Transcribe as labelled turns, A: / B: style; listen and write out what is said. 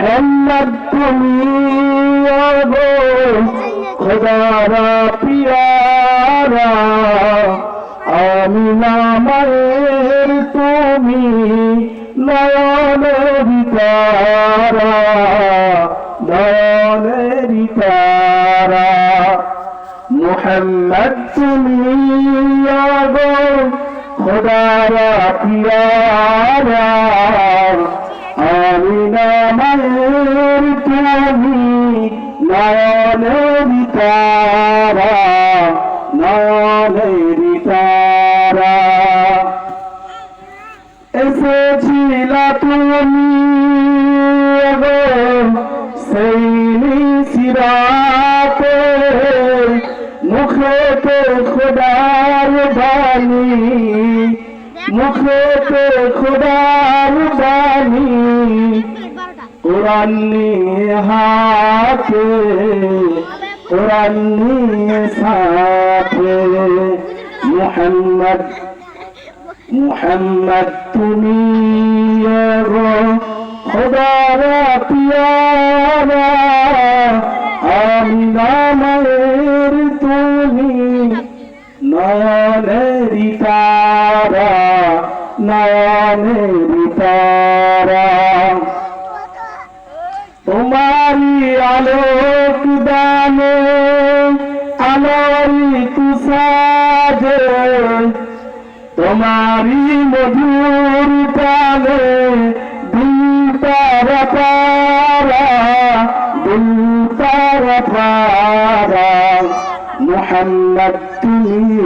A: মোহাম্মদ, তুমি গো খোদারা, পিয়ারা। আমি নামের তুমি নয়নের তারা নয়নের মোহাম্মদ, তুমি খোদারা, পিয়ারা। নয়নের তারা নয়নের তারা এসেছিল তুমি সেই সিরাতে মুখেতে খোদার বাণী মুখেতে খোদার বাণী। কোরআন হাতে কোরআন সাথে মোহাম্মদ মোহাম্মদ তুমি খোদার পিয়ারা আমি নামের তুমি, নয়নের তারা নয়নের তারা আলোক দানে আমারি তুষাজে তোমারি মধুর দিল তারা পারা পারা মোহাম্মদ তুমি